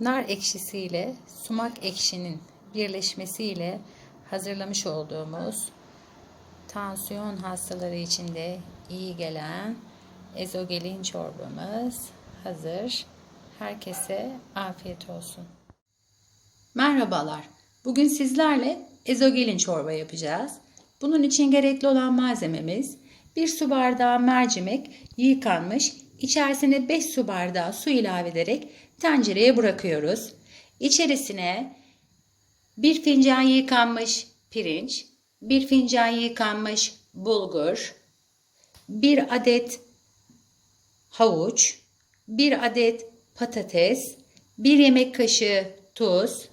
nar ekşisiyle sumak ekşinin birleşmesiyle hazırlamış olduğumuz tansiyon hastaları için de iyi gelen ezogelin çorbamız hazır. Herkese afiyet olsun. Merhabalar. Bugün sizlerle ezogelin çorba yapacağız. Bunun için gerekli olan malzememiz 1 su bardağı mercimek yıkanmış, içerisine 5 su bardağı su ilave ederek tencereye bırakıyoruz. İçerisine 1 fincan yıkanmış pirinç, 1 fincan yıkanmış bulgur, 1 adet havuç, 1 adet patates, 1 yemek kaşığı tuz,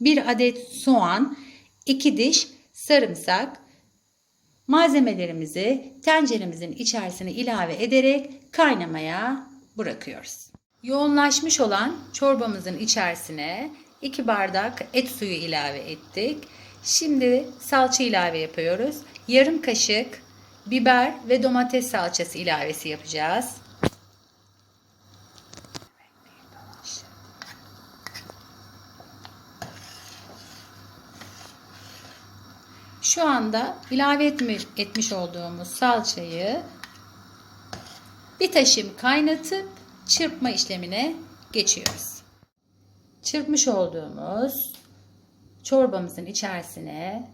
1 adet soğan, 2 diş sarımsak. Malzemelerimizi tenceremizin içerisine ilave ederek kaynamaya bırakıyoruz. Yoğunlaşmış olan çorbamızın içerisine 2 bardak et suyu ilave ettik. Şimdi salça ilave yapıyoruz. Yarım kaşık biber ve domates salçası ilavesi yapacağız. Şu anda ilave etmiş, etmiş olduğumuz salçayı bir taşım kaynatıp çırpma işlemine geçiyoruz. Çırpmış olduğumuz çorbamızın içerisine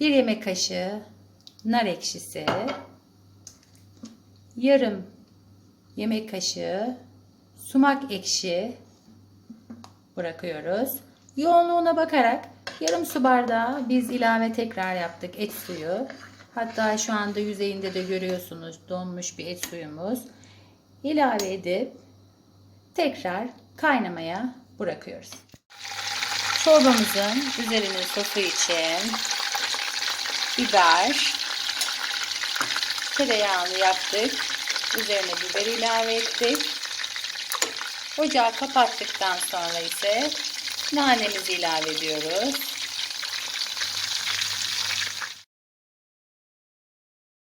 bir yemek kaşığı nar ekşisi, yarım yemek kaşığı sumak ekşi bırakıyoruz. Yoğunluğuna bakarak yarım su bardağı biz ilave tekrar yaptık et suyu. Hatta şu anda yüzeyinde de görüyorsunuz donmuş bir et suyumuz. İlave edip tekrar kaynamaya bırakıyoruz. Çorbamızın üzerinin sosu için biber, tereyağını yaptık. Üzerine biber ilave ettik. Ocağı kapattıktan sonra ise nanemizi ilave ediyoruz.